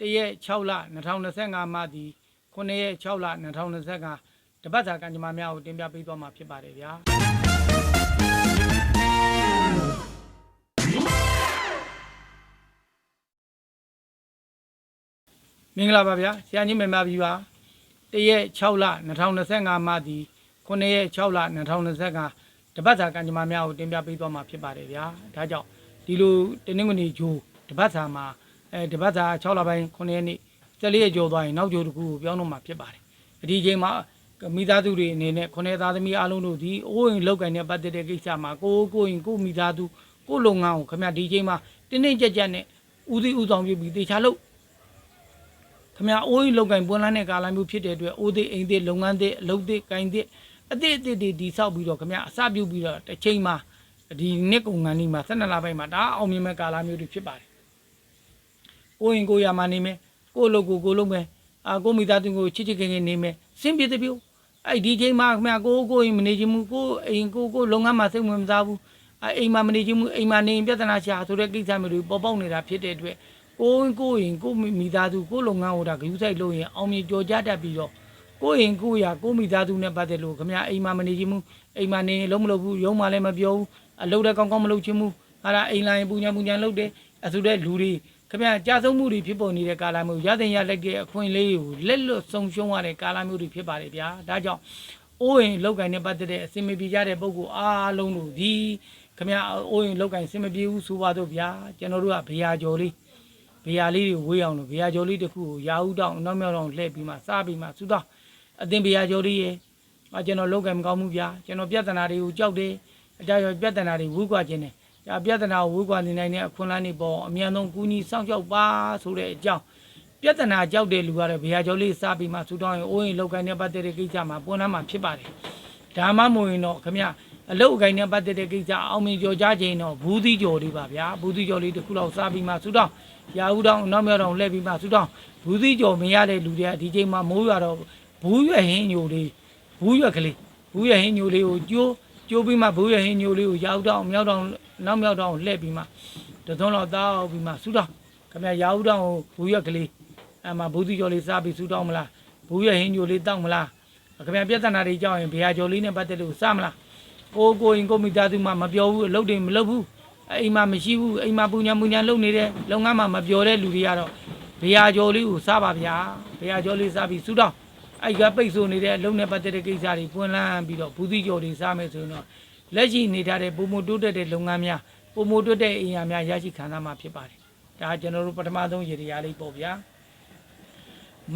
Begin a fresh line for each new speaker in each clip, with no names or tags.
တရက်6လ2025မှသည်9ရက်6လ2025တပတ်စာကံကြမ္မာများကိုတင်ပြပေးသွားမှာဖြစ်ပါတယ်ဗျာမင်္ဂလာပါဗျာဆရာကြီးမင်္ဂလာပြီပါတရက်6လ2025မှသည်9ရက်6လ2025တပတ်စာကံကြမ္မာများကိုတင်ပြပေးသွားမှာဖြစ်ပါတယ်ဗျာဒါကြောင့်ဒီလိုတနင်္ဂနွေဂျိုးတပတ်စာမှာ အဲတပတ်စာ6လပိုင်း9ရက်နေ့14ရက်ကျော်သွားရင်နောက်ဂျိုးတစ်ခုကိုပြောင်းတော့မှာဖြစ်ပါတယ်အဒီချိန်မှာမိသားစုတွေအနေနဲ့ခုနှစ်သားသမီးအားလုံးတို့ဒီအိုးအိမ်လောက်ကန်တဲ့ပတ်သက်တဲ့ကိစ္စမှာကိုယ်ကိုယ်ရင်ကိုယ်မိသားစုကိုယ်လုပ်ငန်းကိုခင်ဗျဒီချိန်မှာတင်းတင်းကြပ်ကြပ်နဲ့ဦးစီးဦးဆောင်ပြုပြီးတေချာလို့ခမအိုးကြီးလောက်ကင်ပွန်းလန်းတဲ့ကာလမျိုးဖြစ်တဲ့အတွက်အိုးသေးအိမ်သေးလုပ်ငန်းသေးအလုပ်သေးကင်သေးအသေးအသေးတွေဒီဆောက်ပြီးတော့ခမအစပြုပြီးတော့တစ်ချိန်မှာဒီနှစ်ကုန်ငန်းဒီမှာ12လပိုင်းမှာဒါအောင်မြင်မဲ့ကာလမျိုးတွေဖြစ်ပါတယ်။ ကိုရင်ကိုရမှာနေမယ်ကိုအလုပ်ကိုကိုလုပ်မယ်အာကိုမိသားစုကိုချစ်ချစ်ခင်ခင်နေမယ်စင်ပြေတဲ့ပြုအဲ့ဒီချိန်မှာခမကိုကိုရင်မနေချင်ဘူးကိုအိမ်ကိုကိုလုပ်ငန်းမှာစိတ်ဝင်မစားဘူးအဲ့အိမ်မှာမနေချင်ဘူးအိမ်မှာနေရင်ပြဿနာရှာဆိုတဲ့ကိစ္စမျိုးတွေပေါ်ပေါက်နေတာဖြစ်တဲ့အတွက်ကိုယ်ကိုယ်ရင်ကိုယ်မိသားစုကိုယ်လုပ်ငန်းဟိုတာဂယူဆိုင်လုပ်ရင်အောင်မြင်ကြော်ကြတတ်ပြီးတော့ကိုယ်ရင်ကိုယ်ရကိုယ်မိသားစုနဲ့ပတ်သက်လို့ခမအိမ်မှာမနေချင်ဘူးအိမ်မှာနေလုံးမလုပ်ဘူးရုံးမှလည်းမပြောဘူးအလုပ်လည်းကောင်းကောင်းမလုပ်ချင်ဘူးဟာဒါအိမ်လာရင်ပူညာပူညာလုပ်တယ်အဆူတဲ့လူတွေ ခမကြာဆုံးမှုတွေဖြစ်ပေါ်နေတဲ့ကာလမျိုးရတဲ့ရလက်တဲ့အခွင့်အလေးကိုလက်လွတ်ဆုံးရှုံးရတဲ့ကာလမျိုးတွေဖြစ်ပါတယ်ဗျာဒါကြောင့်အိုးရင်လောက်ကင်နဲ့ပတ်သက်တဲ့အစင်မပြေကြတဲ့ပုံကိုအားလုံးတို့ဒီခမအိုးရင်လောက်ကင်စင်မပြေဘူးဆိုပါတော့ဗျာကျွန်တော်တို့ကဗျာကြော်လေးဘေးယာလေးတွေဝေးအောင်လို့ဘေးယာကျော်လေးတစ်ခုကိုရာဦးတောင်နောက်မြောက်တောင်လှည့်ပြီးမှစားပြီးမှစူတော့အတင်ဘေးယာကျော်လေးရဲ့အကျွန်တော်လောက်ကံမကောင်းဘူးဗျာကျွန်တော်ပြဿနာတွေကိုကြောက်တယ်အကြရောပြဿနာတွေဝူးကွာခြင်းတယ် ဒါပြဿနာကိုဝူးကွာနေနိုင်တဲ့အခွင့်အလမ်းတွေပေါ်အမြန်ဆုံးကူညီစောင့်ရှောက်ပါဆိုတဲ့အကြောင်းပြဿနာကြောက်တဲ့လူကတော့ဘေးယာကျော်လေးစားပြီးမှစူတော့ရင်အိုးရင်လောက်ကံနဲ့ပတ်သက်တဲ့ကိစ္စမှာပွန်းနှမ်းမှာဖြစ်ပါတယ်ဒါမှမဟုတ်ရင်တော့ခမအလုတ်အကိုင်းနဲ့ပတ်သက်တဲ့ကိစ္စအောင်မြင်ကြော်ကြခြင်းတော့ဘူးသီးကြော်လေးပါဗျာဘူးသီးကြော်လေးတစ်ခုလောက်စားပြီးမှစူတော့ရာဦးတောင်နောက်မြောက်တောင်လှည့်ပြီးမှဆူတောင်းဘူးသီးကြော်မရတဲ့လူတွေကဒီချိန်မှာမိုးရွာတော့ဘူးရွက်ဟင်းညိုလေးဘူးရွက်ကလေးဘူးရွက်ဟင်းညိုလေးကိုကျိုး ကျိုးပြီးမှဘူးရွက်ဟင်းညိုလေးကိုရာဦးတောင်မြောက်တောင်နောက်မြောက်တောင်လှည့်ပြီးမှတသွန်းတော့တောက်ပြီးမှဆူတောင်းခင်ဗျာရာဦးတောင်ကိုဘူးရွက်ကလေးအဲ့မှာဘူးသီးကြော်လေးစားပြီးဆူတောင်းမလားဘူးရွက်ဟင်းညိုလေးတောက်မလားခင်ဗျာပြဿနာတွေကြောက်ရင်ဘယ်ဟာကြော်လေးနဲ့ပတ်သက်လို့စားမလားကိုကိုရင်ကိုမိသားစုမှမပြောဘူးအလုပ်တွေမလုပ်ဘူးအိမ်မှာမရှိဘူးအိမ်မှာပူညာပူညာလုပ်နေတဲ့လုပ်ငန်းမှာမပြောတဲ့လူတွေကတော့ဘရာကျော်လေးကိုစားပါဗျာဘရာကျော်လေးစားပြီးစူတော့ အဲ့ကပိတ်ဆို့နေတဲ့လုံနဲ့ပတ်သက်တဲ့ကိစ္စတွေပွင့်လန်းပြီးတော့ဘူးသီးကျော်တွေစားမယ်ဆိုရင်တော့လက်ရှိနေထားတဲ့ပုံမတိုးတက်တဲ့လုပ်ငန်းများပုံမတိုးတက်အိမ်ယာများရရှိခံစားမှာဖြစ်ပါတယ်ဒါကျွန်တော်တို့ပထမဆုံးရေတရားလေးပေါ့ဗျာ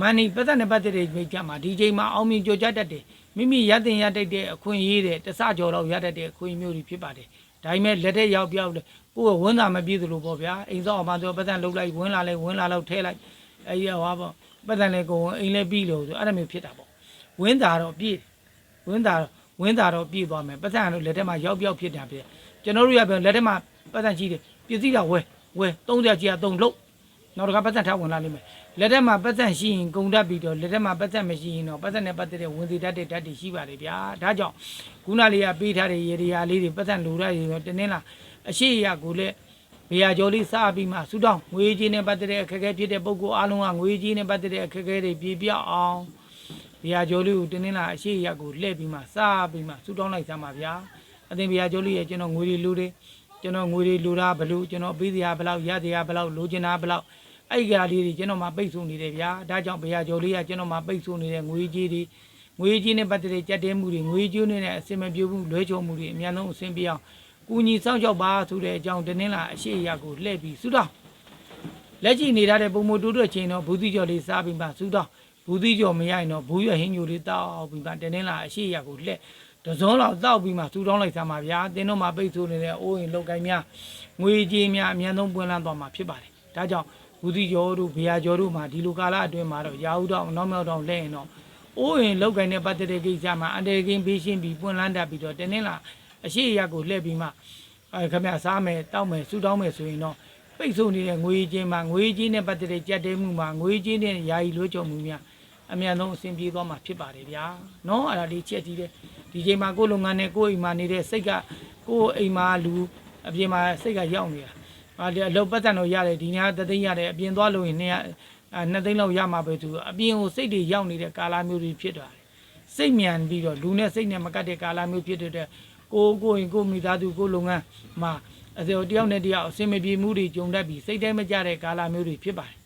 မန်နီပတ်သက်နဲ့ပတ်သက်တဲ့မိတ်ကြမှာဒီချိန်မှာအောင်မြင်ကြကြတတ်တယ်မိမိရတဲ့ရတတ်တဲ့အခွင့်အရေးတဲ့တစကြော်တော့ရတတ်တဲ့အခွင့်အရေးမျိုးတွေဖြစ်ပါတယ်ဒါပေမဲ့လက်ထက်ရောက်ပြောက်လေကိုယ်ကဝန်းသာမပြည့်သလိုပေါ့ဗျာအိမ်စောအောင်မှဆိုပတ်စံလှုပ်လိုက်ဝန်းလာလိုက်ဝန်းလာတော့ထဲလိုက်အဲ့ဒီဟောပေါ့ ပတ်စံလည်းကိုယ်အိမ်လည်းပြီးလို့ဆိုအဲ့ဒါမျိုးဖြစ်တာပေါ့ဝန်းသာတော့ပြည့်ဝန်းသာဝန်းသာတော့ပြည့်သွားမယ်ပတ်စံကတော့လက်ထက်မှာရောက်ပြောက်ဖြစ်တာပြည့်ကျွန်တော်တို့ရပြန်လက်ထက်မှာပတ်စံရှိတယ်ပစ္စည်းကဝဲဝဲ30ကြီးက3လုတ်နောက်တစ်ခါပတ်စံထားဝင်လာလိမ့်မယ်လက်ထက်မှာပတ်စံရှိရင်ဂုံတက်ပြီးတော့လက်ထက်မှာပတ်စံမရှိရင်တော့ပတ်စံနဲ့ပတ်သက်တဲ့ဝင်စီတတ်တဲ့ဓာတ်တွေရှိပါလေဗျာဒါကြောင့်ခုနလေးကပေးထားတဲ့ရေဒီယာလေးတွေပတ်စံလိုရရင်တော့တင်းတင်းလာအရှိရကိုလည်း ဘေယာကျော်လေးစားပြီးမှဆူတောင်းငွေကြီးနဲ့ပတ်သက်တဲ့အခက်အခဲဖြစ်တဲ့ပုံကိုအားလုံးကငွေကြီးနဲ့ပတ်သက်တဲ့အခက်အခဲတွေပြေပြောက်အောင်ဘေယာကျော်လေးကိုတင်းတင်းလာအရှိရကိုလှည့်ပြီးမှစားပြီးမှဆူတောင်းလိုက်စမ်းပါဗျာအသင်ဘေယာကျော်လေးရဲ့ကျွန်တော်ငွေတွေလိုတယ်ကျွန်တော်ငွေတွေလိုတာဘလို့ကျွန်တော်ပေးစရာဘလောက်ရစရာဘလောက်လိုချင်တာဘလောက်အဲ့ဒီကလေးတွေကျွန်တော်မှပိတ်ဆို့နေတယ်ဗျာဒါကြောင့်ဘုရားကျော်လေးကကျွန်တော်မှပိတ်ဆို့နေတဲ့ငွေကြီးတွေငွေကြီးနဲ့ပတ်သက်တဲ့ကြက်တဲမှုတွေငွေကြီးနဲ့အစင်မပြေဘူးလွဲချော်မှုတွေအများဆုံးအဆင်ပြေအောင် ကူညီစောင့်ရှောက်ပါဆိုတဲ့အကြောင်းတင်းလာအရှိအရာကိုလှည့်ပြီးစုတော့လက်ရှိနေရတဲ့ပုံမတိုးတို့ချင်းတော့ဘူးသီးကျော်လေးစားပြီးမှစုတော့ဘူးသီးကျော်မရရင်တော့ဘူးရွက်ဟင်းညိုလေးတောက်ပြီးမှတင်းလာအရှိအရာကိုလှည့်တစုံလောက်တောက်ပြီးမှစူတောင်းလိုက်သမှာဗျာတင်းတော့မှပိတ်ဆို့နေတဲ့အိုးရင်လောက်ကိုင်းများငွေကြီးများအများဆုံးပွင့်လန်းသွားမှာဖြစ်ပါတယ်ဒါကြောင့်ဘူးစီကျော်တို့ဘေယာကျော်တို့မှာဒီလိုကာလအတွင်းမှာတော့ရာဟုတော့နောက်မြောက်တော့လဲရင်တော့အိုးရင်လောက်ကင်တဲ့ပတ်သက်တဲ့ကိစ္စမှာအန်တယ်ကင်းဘေးရှင်းပြီးပွင့်လန်းတတ်ပြီးတော့တင်းတင်းလာ အရှိအရက်ကိုလှည့်ပြီးမှအဲခမရစားမယ်တောက်မယ်စူတောင်းမယ်ဆိုရင်တော့ပိတ်ဆို့နေတဲ့ငွေချင်းမှာငွေချင်းနဲ့ပတ်သက်တဲ့ကြက်တဲမှုမှာငွေချင်းနဲ့ယာယီလွှဲချော်မှုများအမြန်ဆုံးအဆင်ပြေသွားမှာဖြစ်ပါတယ်ဗျာနော်အဲ့ဒါလေးချက်ကြည့်တယ်ဒီချိန်မှာကိုယ်လုပ်ငန်းနဲ့ကိုယ်အိမ်မှာနေတဲ့စိတ်ကကိုယ်အိမ်မှာလူအပြင်မှာစိတ်ကရောက်နေတာ။ဟာဒီအလုပ်ပတ်စံတော့ရတယ်ဒီနေ့တသိန်းရတယ်အပြင်သွားလို့ရင်200အဲနှစ်သိန်းလောက်ရမှာပဲသူအပြင်ကိုစိတ်တွေရောက်နေတဲ့ကာလမျိုးတွေဖြစ်သွားတယ်စိတ်မြန်ပြီးတော့လူနဲ့စိတ်နဲ့မကတ်တဲ့ကာလမျိုးဖြစ်တဲ့အတွ က်ကိုကိုရင်ကိုမိသားစုကိုလုပ်ငန်းမှာအစေတယောက်နဲ့တယောက်အစင်မပြေမှုတွေကြုံတတ်ပြီးစိတ်ထဲမကြတဲ့ကာလမျိုးတွေဖြစ်ပါတယ်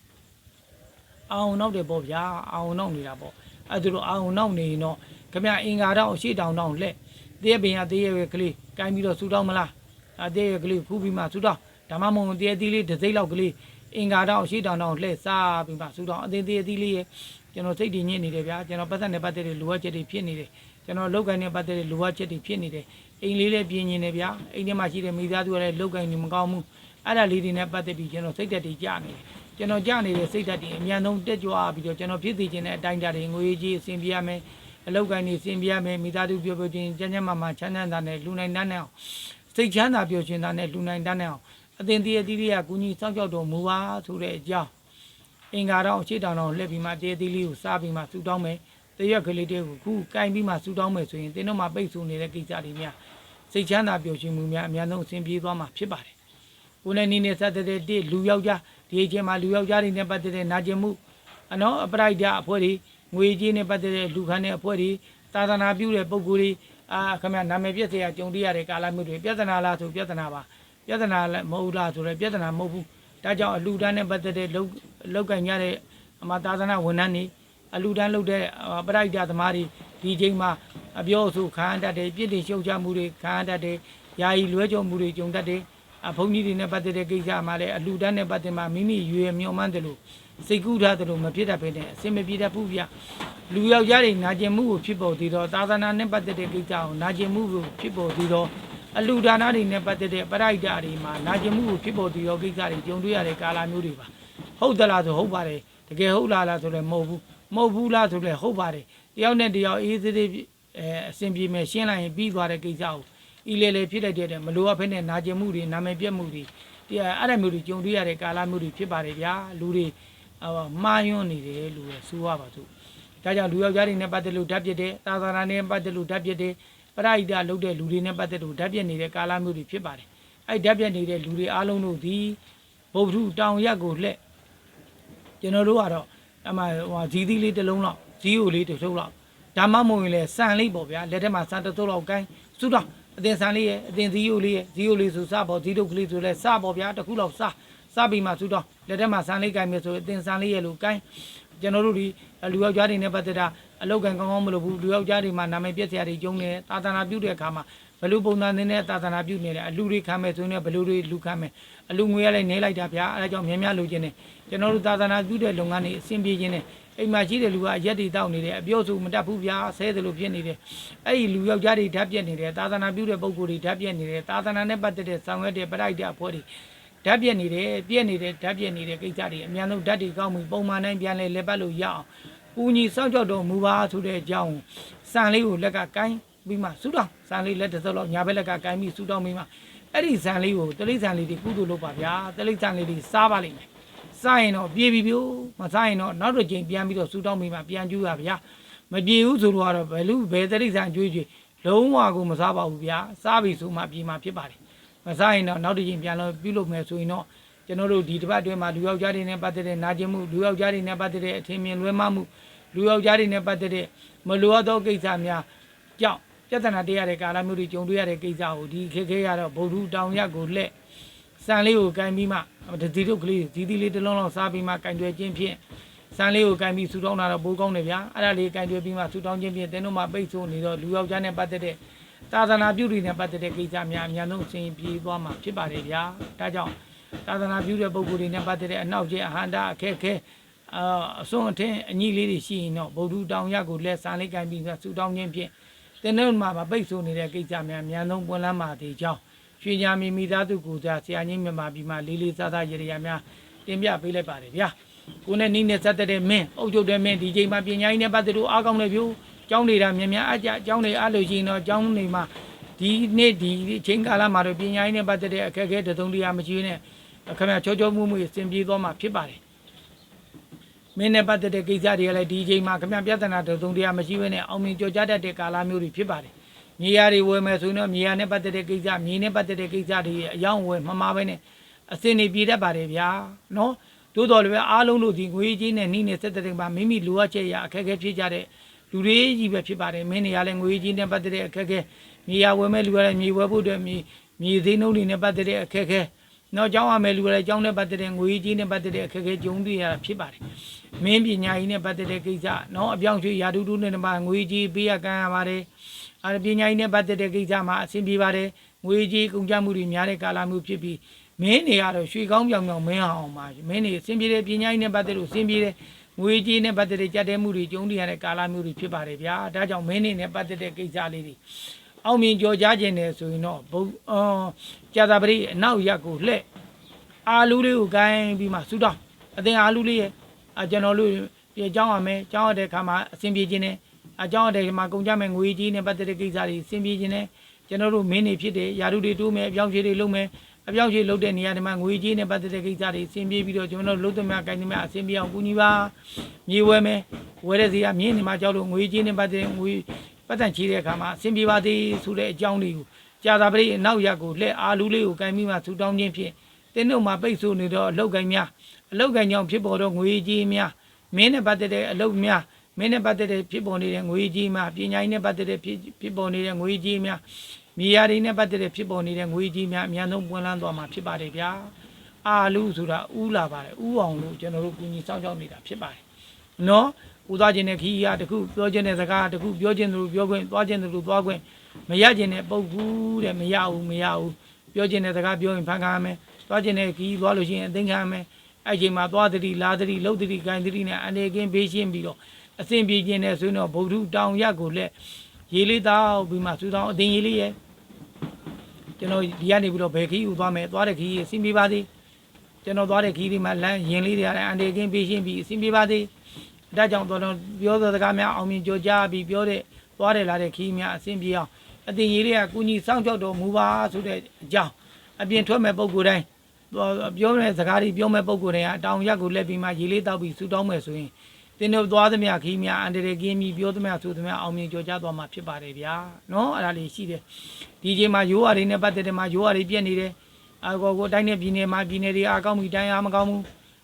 အောင်နောက်တယ်ပေါ့ဗျာအောင်နောက်နေတာပေါ့အဲဒါလိုအောင်နောက်နေရင်တော့ခမအင်္ဂါတော့အရှိတောင်တောင်လှဲ့တည့်ရပင်ရတည့်ရပဲကလေးကိုင်းပြီးတော့ဆူတောင်းမလားအတည့်ရကလေးဖူးပြီးမှဆူတောင်းဒါမှမဟုတ်တည့်ရသီးလေးတစ်စိမ့်လောက်ကလေးအင်္ဂါတော့အရှိတောင်တောင်လှဲ့စားပြီးမှဆူတောင်းအတင်းတည့်ရသီးလေးရဲ့ကျွန်တော်စိတ်တည်ညစ်နေတယ်ဗျာကျွန်တော်ပတ်သက်နဲ့ပတ်သက်တဲ့လိုအပ်ချက်တွေဖြစ်နေတယ်ကျွန်တော်လောက်ကိုင်းနဲ့ပတ်သက်တဲ့လိုအပ်ချက်တွေဖြစ်နေတယ် အိမ်လေးလည်းပြင်းနေတယ်ဗျာအိမ်ထဲမှာရှိတဲ့မိသားစုကလည်းလောက်ကိုင်းနေမကောင်းဘူးအဲ့ဒါလေးတွေနဲ့ပတ်သက်ပြီးကျွန်တော်စိတ်သက်တွေကြနေတယ်ကျွန်တော်ကြနေတဲ့စိတ်သက်တွေအမြန်ဆုံးတက်ကြွပြီးတော့ကျွန်တော်ဖြစ်သိခြင်းတဲ့အတိုင်းအတာတွေငွေကြီးအဆင်ပြေရမယ်အလောက်ကိုင်းနေစင်ပြရမယ်မိသားစုပြောပြောချင်းကျန်းကျန်းမာမာချမ်းချမ်းသာနဲ့လူနိုင်တန်းနဲ့အောင်စိတ်ချမ်းသာပျော်ရွှင်သာနဲ့လူနိုင်တန်းနဲ့အောင်အသင်တည်းအသီးလေးကကုညီစောင့်ကြောက်တော်မူပါဆိုတဲ့အကြောင်းအင်္ဂါတော့အရှိတောင်တော်လှည့်ပြီးမှတည်းအသီးလေးကိုစားပြီးမှဆူတောင်းမယ်တရွက်ကလေးတွေကိုခုကင်ပြီးမှဆူတောင်းမယ်ဆိုရင်တင်းတို့မှပိတ်ဆိုနေတဲ့ကိစ္စတွေများ စိတ်ချမ်းသာပျော်ရွှင်မှုများအများဆုံးအဆင်ပြေသွားမှာဖြစ်ပါတယ်ကိုယ်နဲ့နီးနေဆက်တဲ့တဲ့လူယောက်ျားဒီအချိန်မှာလူယောက်ျားတွေနဲ့ပတ်သက်တဲ့နာကျင်မှုအနော်အပရိုက်တာအဖွဲ့တွေငွေကြေးနဲ့ပတ်သက်တဲ့လူခန်းတဲ့အဖွဲ့တွေသာသနာပြုတဲ့ပုံကိုယ်တွေအာခင်ဗျာနာမည်ပြည့်စရာကြုံတွေ့ရတဲ့ကာလမျိုးတွေပြဿနာလားဆိုပြဿနာပါပြဿနာလည်းမဟုတ်လားဆိုတော့ပြဿနာမဟုတ်ဘူးဒါကြောင့်အလူတန်းနဲ့ပတ်သက်တဲ့လောက်လောက်ကင်ရတဲ့အမသာသနာဝန်ထမ်းတွေအလူတန်းလုပ်တဲ့အာပရိုက်တာသမားတွေဒီချိန်မှာ အပြောအဆိုခံရတတ်တယ်ပြစ်တင်ရှုပ်ချမှုတွေခံရတတ်တယ်ယာယီလွဲကြုံမှုတွေကြုံတတ်တယ်အဘုန်းကြီးတွေနဲ့ပတ်သက်တဲ့ကိစ္စမှာလည်းအလူတန်းနဲ့ပတ်သက်မှာမိမိရွေမျှော်မှန်းတယ်လို့စိတ်ကူးထားသလိုမဖြစ်တတ်ပဲနဲ့အစင်မပြေတတ်ဘူးဗျလူယောက်ျားတွေနာကျင်မှုကိုဖြစ်ပေါ်သေးတော့သာသနာနဲ့ပတ်သက်တဲ့ကိစ္စကိုနာကျင်မှုကိုဖြစ်ပေါ်သေးတော့အလူဒါနတွေနဲ့ပတ်သက်တဲ့ပရိုက်တာတွေမှာနာကျင်မှုကိုဖြစ်ပေါ်သေးတော့ကိစ္စတွေကြုံတွေ့ရတဲ့ကာလမျိုးတွေပါဟုတ်သလားဆိုဟုတ်ပါတယ်တကယ်ဟုတ်လားလားဆိုလည်းမဟုတ်ဘူးမဟုတ်ဘူးလားဆိုလည်းဟုတ်ပါတယ်တယောက်နဲ့တယောက်အေးသေးသေး အဲအစင်ပြေမဲ့ရှင်းလိုက်ရင်ပြီးသွားတဲ့ကိစ္စကိုဤလေလေဖြစ်လိုက်တဲ့မလိုအပ်ဖက်နဲ့နာကျင်မှုတွေနာမည်ပြတ်မှုတွေတရားအဲ့ဒါမျိုးတွေကြုံတွေ့ရတဲ့ကာလမျိုးတွေဖြစ်ပါတယ်ဗျာလူတွေအော်မှားယွန်းနေတယ်လို့ပဲဆိုရပါစို့ဒါကြောင့်လူယောက်ျားတွေနဲ့ပတ်သက်လို့ဓာတ်ပြစ်တယ်သာသနာနဲ့ပတ်သက်လို့ဓာတ်ပြစ်တယ်ပရိဒလုပ်တဲ့လူတွေနဲ့ပတ်သက်လို့ဓာတ်ပြစ်နေတဲ့ကာလမျိုးတွေဖြစ်ပါတယ်အဲ့ဓာတ်ပြစ်နေတဲ့လူတွေအားလုံးတို့ဒီဗုဒ္ဓတောင်ရက်ကိုလှက်ကျွန်တော်တို့ကတော့အမှဟိုဇီးသီးလေးတစ်လုံးလောက်ဇီးကိုလေးတစ်စုပ်လောက် ဒါမှမဟုတ်ရင်လေစံလေးပေါ့ဗျာလက်ထက်မှာစံတစ်စုပ်လောက်ကိုင်းစုတော့အတင်စံလေးရဲ့အတင်ဇီးကိုလေးရဲ့ဇီးကိုလေးဆိုစပေါ့ဇီးတို့ကလေးဆိုလဲစပေါ့ဗျာတစ်ခုလောက်စစပြီးမှစုတော့လက်ထက်မှာစံလေးကိုင်းမယ်ဆိုရင်အတင်စံလေးရဲ့လို့ကိုင်းကျွန်တော်တို့ဒီလူယောက်ျားတွေနဲ့ပတ်သက်တာအလောက်ကန်ကောင်းကောင်းမလုပ်ဘူးလူယောက်ျားတွေမှာနာမည်ပြည့်စရာတွေကျုံနေသာသနာပြုတဲ့အခါမှာဘလူပုံစံနဲ့သာသနာပြုနေတယ်အလူတွေခံမယ်ဆိုရင်ဘလူတွေလူခံမယ်အလူငွေရလည်းနေလိုက်တာဗျာအဲဒါကြောင့်များများလိုချင်တယ်ကျွန်တော်တို့သာသနာပြုတဲ့လုပ်ငန်းတွေအဆင်ပြေခြင်းနဲ့ အိမ်မှာရှိတဲ့လူကအရက်တွေတောက်နေတယ်အပြောဆိုမတတ်ဘူးဗျာဆဲတယ်လို့ဖြစ်နေတယ်အဲ့ဒီလူယောက်ျားတွေဓာတ်ပြက်နေတယ်သာသနာပြုတဲ့ပုံကိုယ်တွေဓာတ်ပြက်နေတယ်သာသနာနဲ့ပတ်သက်တဲ့ဆောင်ရွက်တဲ့ပရိုက်တဲ့အဖွဲ့တွေဓာတ်ပြက်နေတယ်ပြက်နေတယ်ဓာတ်ပြက်နေတဲ့ကိစ္စတွေအများဆုံးဓာတ်တွေကောင်းပြီပုံမှန်တိုင်းပြန်လဲလက်ပတ်လို့ရအောင်ပူညီစောင့်ကြောက်တော်မူပါဆိုတဲ့အကြောင်းစံလေးကိုလက်ကကိုင်းပြီးမှစူတောင်းစံလေးလက်တစ်စုပ်လောက်ညာဘက်လက်ကကိုင်းပြီးစူတောင်းပြီးမှအဲ့ဒီစံလေးကိုတလိษံလေးတွေကုသိုလ်လုပ်ပါဗျာတလိษံလေးတွေစားပါလိမ့်မယ် စားရင်တော့ပြေပြီပြို့မစားရင်တော့နောက်တစ်ချိန်ပြန်ပြီးတော့စူတောင်းပြီးမှပြန်ကျူးရဗျာမပြေဘူးဆိုတော့ဘယ်လူဘယ်တရိษံကြွေးကြွေးလုံးဝကိုမစားပါဘူးဗျာစားပြီဆိုမှပြေမှဖြစ်ပါတယ်မစားရင်တော့နောက်တစ်ချိန်ပြန်လို့ပြုလုပ်မယ်ဆိုရင်တော့ကျွန်တော်တို့ဒီတစ်ပတ်အတွင်းမှာလူယောက်ျားတွေနဲ့ပတ်သက်တဲ့နာကျင်မှုလူယောက်ျားတွေနဲ့ပတ်သက်တဲ့အထင်မြင်လွဲမှားမှုလူယောက်ျားတွေနဲ့ပတ်သက်တဲ့မလိုအပ်သောကိစ္စများကြောင့်ပြဿနာတရားတဲ့ကာလမျိုးတွေကြုံတွေ့ရတဲ့ကိစ္စကိုဒီခေတ်ခေတ်ရတော့ဗုဒ္ဓတောင်ရက်ကိုလှည့် စံလေးကိုကင်ပြီးမှဒီတို့ကလေးဒီဒီလေးတစ်လုံးလောက်စားပြီးမှကင်တွယ်ခြင်းဖြင့်စံလေးကိုကင်ပြီးဆူတောင်းတာတော့ပိုးကောင်းတယ်ဗျာအဲ့ဒါလေးကင်တွယ်ပြီးမှဆူတောင်းခြင်းဖြင့်တင်းတို့မှပိတ်ဆို့နေတော့လူယောက်ျားနဲ့ပတ်သက်တဲ့သာသနာပြုတွေနဲ့ပတ်သက်တဲ့ကိစ္စများအများဆုံးအစဉ်ပြေသွားမှာဖြစ်ပါတယ်ဗျာဒါကြောင့်သာသနာပြုတဲ့ပုဂ္ဂိုလ်တွေနဲ့ပတ်သက်တဲ့အနောက်ကျအဟန္တာအခက်အခဲအာအစွန်းအထင်းအညီလေးတွေရှိရင်တော့ဗုဒ္ဓတောင်ရက်ကိုလက်စံလေးကင်ပြီးဆူတောင်းခြင်းဖြင့်တင်းတို့မှပိတ်ဆို့နေတဲ့ကိစ္စများအများဆုံးပွင့်လန်းပါသေးကြောင်း ရွှေညာမီမိသားစုကိုစားဆရာကြီးမြန်မာပြည်မှာလေးလေးစားစားရရများတင်ပြပေးလိုက်ပါတယ်ဗျာကိုနဲ့နီးနဲ့ဆက်သက်တဲ့မင်းအုပ်ချုပ်တဲ့မင်းဒီချိန်မှာပညာရေးနဲ့ပတ်သက်လို့အားကောင်းတဲ့ဖြူကျောင်းနေတာမြန်မြန်အကြအကျောင်းတွေအားလို့ရှိရင်တော့ကျောင်းတွေမှာဒီနေ့ဒီချိန်ကာလမှာတော့ပညာရေးနဲ့ပတ်သက်တဲ့အခက်အခဲတစ်စုံတစ်ရာမရှိနဲ့ခင်ဗျာချောချောမှုမှုအစဉ်ပြေသွားမှာဖြစ်ပါတယ်မင်းနဲ့ပတ်သက်တဲ့ကိစ္စတွေကလည်းဒီချိန်မှာခင်ဗျာပြဿနာတစ်စုံတစ်ရာမရှိဘဲနဲ့အောင်မြင်ကြော်ကြားတတ်တဲ့ကာလမျိုးတွေဖြစ်ပါတယ် မြေယာတွေဝယ်မယ်ဆိုရင်တော့မြေယာနဲ့ပတ်သက်တဲ့ကိစ္စမြေနဲ့ပတ်သက်တဲ့ကိစ္စတွေအယောင်းဝယ်မမှားပဲနဲ့အစင်နေပြေတတ်ပါတယ်ဗျာနော်ဒသို့တော်လည်းပဲအားလုံးတို့ဒီငွေကြီးနဲ့နှီးနေဆက်တဲ့မှာမိမိလိုအပ်ချက်အရအခက်အခဲဖြစ်ကြတဲ့လူတွေကြီးပဲဖြစ်ပါတယ်မင်းတွေကလည်းငွေကြီးနဲ့ပတ်သက်တဲ့အခက်အခဲမြေယာဝယ်မဲ့လူကလည်းမြေဝယ်ဖို့အတွက်မြေမြေသေးနှုန်းတွေနဲ့ပတ်သက်တဲ့အခက်အခဲနောက်ကျောင်းရမယ်လူကလည်းကျောင်းနဲ့ပတ်သက်တဲ့ငွေကြီးနဲ့ပတ်သက်တဲ့အခက်အခဲကြုံတွေ့ရတာဖြစ်ပါတယ်မင်းပညာကြီးနဲ့ပတ်သက်တဲ့ကိစ္စနော်အပြောင်းရွှေ့ယာတူတူနဲ့မှာငွေကြီးပေးရကမ်းရပါတယ် အာပညာရေးနဲ့ပတ်သက်တဲ့ကိစ္စမှာအဆင်ပြေပါတယ်ငွေကြေးကုန်ကျမှုတွေများတဲ့ကာလမျိုးဖြစ်ပြီးမင်းနေကတော့ရွှေကောင်းပြောင်ပြောင်မင်းအောင်ပါမင်းနေအဆင်ပြေတဲ့ပညာရေးနဲ့ပတ်သက်လို့အဆင်ပြေတဲ့ငွေကြေးနဲ့ပတ်သက်တဲ့ကြက်တဲမှုတွေကျုံးနေရတဲ့ကာလမျိုးတွေဖြစ်ပါတယ်ဗျာဒါကြောင့်မင်းနေနဲ့ပတ်သက်တဲ့ကိစ္စလေးတွေအောင်မြင်ကြော်ကြားခြင်းနဲ့ဆိုရင်တော့ဘုံအော်ကြာသာပရိအနောက်ရက်ကိုလှဲ့အာလူလေးကိုဂိုင်းပြီးမှဆူတောင်းအသင်အာလူလေးရဲ့ကျွန်တော်တို့ပြောင်းရမယ်ကြောင်းရတဲ့အခါမှာအဆင်ပြေခြင်းနဲ့ အကြောင်းအတိုင်းမှာကုန်ကြမဲ့ငွေကြီးနဲ့ပတ်သက်တဲ့ကိစ္စတွေစင်ပြေခြင်းနဲ့ကျွန်တော်တို့မင်းတွေဖြစ်တယ်ယာရုတွေတိုးမယ်အပြောင်းချေတွေလုပ်မယ်အပြောင်းချေလုပ်တဲ့နေရာတွေမှာငွေကြီးနဲ့ပတ်သက်တဲ့ကိစ္စတွေစင်ပြေပြီးတော့ကျွန်တော်တို့လုပ်သမျှကိုင်းသမျှအစင်ပြေအောင်ကူညီပါမြေဝဲမယ်ဝဲတဲ့စီကမြင်းနေမှာကြောက်လို့ငွေကြီးနဲ့ပတ်သက်ငွေပတ်သက်ချေတဲ့အခါမှာအစင်ပြေပါသေးဆိုတဲ့အကြောင်းတွေကိုကြာသာပရိအနောက်ရက်ကိုလက်အာလူလေးကိုကိုင်းပြီးမှဆူတောင်းခြင်းဖြင့်တင်းတို့မှာပိတ်ဆို့နေတော့အလောက်ကိုင်းများအလောက်ကိုင်းကြောင့်ဖြစ်ပေါ်တော့ငွေကြီးများမင်းနဲ့ပတ်သက်တဲ့အလုပ်များ မင်းနဲ့ပတ်သက်တဲ့ဖြစ်ပေါ်နေတဲ့ငွေကြေးများပညာရေးနဲ့ပတ်သက်တဲ့ဖြစ်ဖြစ်ပေါ်နေတဲ့ငွေကြေးများမြေယာတွေနဲ့ပတ်သက်တဲ့ဖြစ်ပေါ်နေတဲ့ငွေကြီးများအများဆုံးပွင့်လန်းသွားမှာဖြစ်ပါတယ်ဗျာအာလူဆိုတာဥလာပါတယ်ဥအောင်လို့ကျွန်တော်တို့ကူညီစောင့်ရှောက်နေတာဖြစ်ပါတယ်နော်ဦးသွားခြင်းတဲ့ခီးရတခုပြောခြင်းတဲ့စကားတခုပြောခြင်းသူပြောခွင့်သွားခြင်းသူသွားခွင့်မရခြင်းတဲ့ပုတ်ဘူးတဲ့မရဘူးမရဘူးပြောခြင်းတဲ့စကားပြောရင်ဖန်ခံရမယ်သွားခြင်းတဲ့ခီးသွားလို့ရှိရင်အသိခံရမယ်အဲ့ချိန်မှာသွားတတိလာတတိလှုပ်တတိဂိုင်းတတိနဲ့အနေကင်းဘေးရှင်းပြီးတော့ အစဉ်ပြေခြင်းနဲ့ဆိုရင်တော့ဗုဒ္ဓတောင်ရက်ကိုလက်ရေးလေးတောက်ပြီးမှစူတောင်းအတင်ရေးလေးရဲ့ကျွန်တော်ဒီကနေပြီးတော့ဘယ်ခီးကိုသွားမယ်သွားတဲ့ခီးအဆင်ပြေပါသေးကျွန်တော်သွားတဲ့ခီးဒီမှာလမ်းရင်လေးတွေအန်ဒေကင်းပေးရှင်းပြီးအဆင်ပြေပါသေးဒါကြောင့်တော်တော်ပြောတဲ့စကားများအောင်မြင်ကြောကြားပြီးပြောတဲ့သွားတယ်လာတဲ့ခီးများအဆင်ပြေအောင်အတင်ကြီးတွေကကုညီစောင့်ကြောက်တော်မူပါဆိုတဲ့အကြောင်းအပြင်ထွက်မဲ့ပုံကိုယ်တိုင်းပြောတဲ့စကားတွေပြောမဲ့ပုံကိုယ်တိုင်းအတောင်ရက်ကိုလက်ပြီးမှရေလေးတောက်ပြီးဆူတောင်းမယ်ဆိုရင် တင်းတို့သွားသမျှခီးများအန်ဒေကင်းပြီးပြောသမျှဆိုသမျှအောင်မြင်ကြောကြားသွားမှာဖြစ်ပါတယ်ဗျာနော်အဲ့ဒါလေးရှိတယ်ဒီချိန်မှာရိုးရာတွေနဲ့ပတ်သက်တယ်မှာရိုးရာတွေပြက်နေတယ်အာကောကိုတိုင်းနဲ့ပြည်နယ်မှာပြည်နယ်တွေအားကောင်းပြီတိုင်းအားမကောင်းဘူး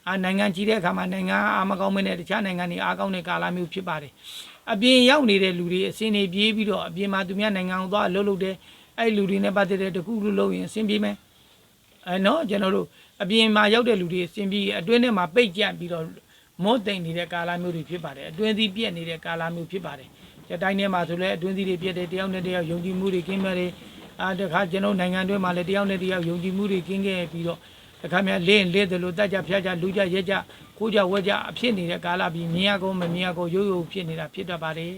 အာနိုင်ငံကြီးတဲ့အခါမှာနိုင်ငံအားမကောင်းမနဲ့တခြားနိုင်ငံတွေအားကောင်းတဲ့ကာလမျိုးဖြစ်ပါတယ်အပြင်ရောက်နေတဲ့လူတွေအစင်းနေပြေးပြီးတော့အပြင်မှာသူများနိုင်ငံကိုသွားအလုပ်လုပ်တယ်အဲ့လူတွေနဲ့ပတ်သက်တဲ့တခုခုလုပ်ရင်အဆင်ပြေမယ်အဲနော်ကျွန်တော်တို့အပြင်မှာရောက်တဲ့လူတွေအဆင်ပြေအတွင်းထဲမှာပိတ်ကြပြီးတော့ မော့တိမ်နေတဲ့ကာလမျိုးတွေဖြစ်ပါတယ်အတွင်းသီးပြက်နေတဲ့ကာလမျိုးဖြစ်ပါတယ်ကျတိုင်းထဲမှာဆိုလဲအတွင်းသီးတွေပြည့်တယ်တယောက်နဲ့တယောက်ယုံကြည်မှုတွေကင်းမဲ့တယ်အာတခါကျွန်တော်နိုင်ငံတွင်းမှာလည်းတယောက်နဲ့တယောက်ယုံကြည်မှုတွေကင်းခဲ့ပြီးတော့တခါများလင်းလင်းတယ်လို့တတ်ကြဖျက်ကြလူကြရက်ကြခိုးကြဝက်ကြအဖြစ်နေတဲ့ကာလပြီးမြင်ရကုန်မမြင်ရကုန်ရိုးရိုးဖြစ်နေတာဖြစ်တတ်ပါတယ်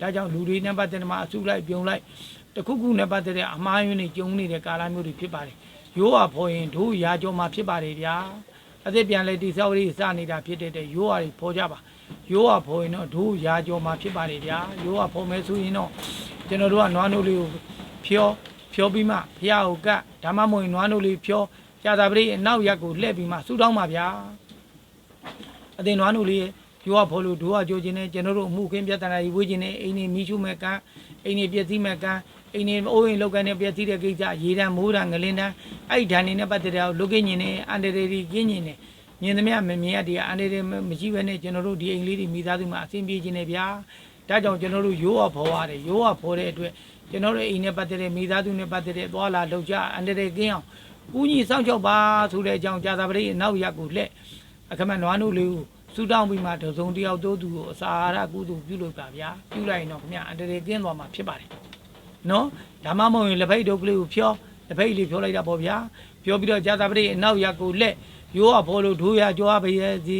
ဒါကြောင့်လူတွေနဲ့ပတ်သက်မှာအစုလိုက်ပြုံလိုက်တခုခုနဲ့ပတ်သက်တဲ့အမှားယွင်းတွေကျုံနေတဲ့ကာလမျိုးတွေဖြစ်ပါတယ်ရိုးရဖော်ရင်တို့ရာကြောမှာဖြစ်ပါတယ်ဗျာ အသက်ပြန်လဲတိဆောက်ရေးစနေတာဖြစ်တဲ့ရိုးရတွေဖော်ကြပါရိုးရဖော်ရင်တော့ဒိုးရာကြောမှာဖြစ်ပါလေဗျာရိုးရဖော်မယ်ဆိုရင်တော့ကျွန်တော်တို့ကနွားနို့လေးကိုဖြောဖြောပြီးမှဖះကိုကတ်ဓမ္မမွေနွားနို့လေးဖြောကြာသာပရိအနောက်ရက်ကိုလှည့်ပြီးမှစူတောင်းပါဗျာအတင်နွားနို့လေးရိုးရဖော်လို့ဒိုးရကြိုခြင်းနဲ့ကျွန်တော်တို့အမှုခင်းပြဿနာကြီးဝေးခြင်းနဲ့အိမ်နေမိရှုမဲ့ကံအိမ်နေပြည့်စည်မဲ့ကံ အိမ်နေအိုးရင်လောက်ကန်နဲ့ပြည့်စည်တဲ့ကိစ္စရေတံမိုးတံငလင်းတံအဲ့ဒီဓာတ်နေနဲ့ပတ်သက်တဲ့လုကိညင်နဲ့အန္တရာယ်ကြီးကင်းညင်နဲ့မြင်သမျှမမြင်ရတဲ့အန်ဒီတွေမရှိဘဲနဲ့ကျွန်တော်တို့ဒီအိမ်လေးတွေမိသားစုမှာအဆင်ပြေခြင်းနဲ့ဗျာဒါကြောင့်ကျွန်တော်တို့ရိုးရဖော်ရတယ်ရိုးရဖော်တဲ့အတွက်ကျွန်တော်တို့အိမ်နဲ့ပတ်သက်တဲ့မိသားစုနဲ့ပတ်သက်တဲ့သွားလာလှုပ်ရှားအန်ဒီတွေကင်းအောင်ဦးကြီးစောင့်ရှောက်ပါဆိုတဲ့အကြောင်းကြာသာပရိအနောက်ရက်ကိုလက်အခမနွားနုလေးကိုစူတောင်းပြီးမှတစုံတယောက်တို့သူကိုအစာအာဟာရကုသိုလ်ပြုလုပ်တာဗျာပြုလိုက်ရင်တော့ခင်ဗျအန်ဒီတွေကင်းသွားမှာဖြစ်ပါတယ် နော်ဒါမှမဟုတ်ရင်လက်ဖိတ်ဒုတ်ကလေးကိုဖြောလက်ဖိတ်လေးဖြောလိုက်တာပေါ့ဗျာဖြောပြီးတော့ကြာသာပရိအနောက်ရက်ကိုလက်ရိုးအဖော်လို့ဒိုးရကြွားပါရဲ့စီ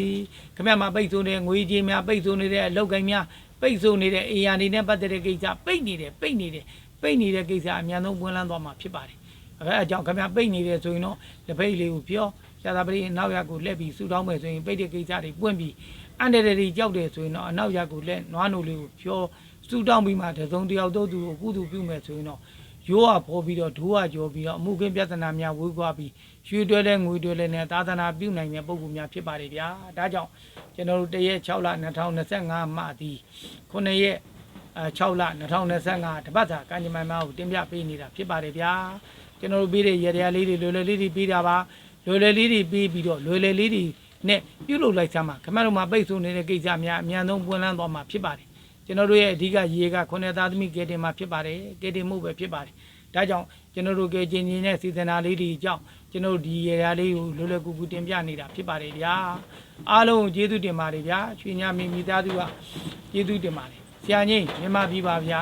ခမရမှာပိတ်ဆိုးနေငွေကြီးများပိတ်ဆိုးနေတဲ့အလောက်ကိုင်းများပိတ်ဆိုးနေတဲ့အေယာနေနဲ့ပတ်သက်တဲ့ကိစ္စပိတ်နေတယ်ပိတ်နေတယ်ပိတ်နေတဲ့ကိစ္စအများဆုံးပွင့်လန်းသွားမှာဖြစ်ပါတယ်အဲအကြောင်းခမရပိတ်နေတယ်ဆိုရင်တော့လက်ဖိတ်လေးကိုဖြောကြာသာပရိအနောက်ရက်ကိုလက်ပြီးစူတောင်းမယ်ဆိုရင်ပိတ်တဲ့ကိစ္စတွေပွင့်ပြီးအန်ဒရရီကြောက်တယ်ဆိုရင်တော့အနောက်ရက်ကိုလက်နွားနိုလေးကိုဖြော စူတောင်းပြီးမှတစုံတယောက်တော့သူကိုကုသူပြုမယ်ဆိုရင်တော့ရိုးရဖော်ပြီးတော့ဒိုးရကြောပြီးတော့အမှုကင်းပြဿနာများဝေးကွာပြီးရွှေတွဲလဲငွေတွဲလဲနဲ့သာသနာပြုနိုင်တဲ့ပုံကူများဖြစ်ပါတယ်ဗျာဒါကြောင့်ကျွန်တော်တို့တရက်6လ2025မှသည်9ရက်အဲ6လ2025တပတ်သာကံကြမ္မာများကိုတင်ပြပေးနေတာဖြစ်ပါတယ်ဗျာကျွန်တော်တို့ပေးတဲ့ရရလေးတွေလွယ်လွယ်လေးတွေပေးတာပါလွယ်လွယ်လေးတွေပေးပြီးတော့လွယ်လွယ်လေးတွေနဲ့ပြုလုပ်လိုက်စမ်းပါခင်ဗျားတို့မှာပိတ်ဆို့နေတဲ့ကိစ္စများအများဆုံးပွင့်လန်းသွားမှာဖြစ်ပါတယ် ကျွန်တော်တို့ရဲ့အဓိကရေကခုနှစ်သားသမီးကဲတင်မှာဖြစ်ပါတယ်ကဲတင်မှုပဲဖြစ်ပါတယ်ဒါကြောင့်ကျွန်တော်တို့ကဲချင်းချင်းနဲ့စီစဉ်တာလေးတွေအကြောင်းကျွန်တော်တို့ဒီရေရာလေးကိုလွယ်လွယ်ကူကူတင်ပြနေတာဖြစ်ပါတယ်ဗျာအားလုံးကိုကျေးဇူးတင်ပါတယ်ဗျာရွှေညမီမိသားစုကကျေးဇူးတင်ပါတယ်ဆရာကြီးမြန်မာပြည်ပါဗျာ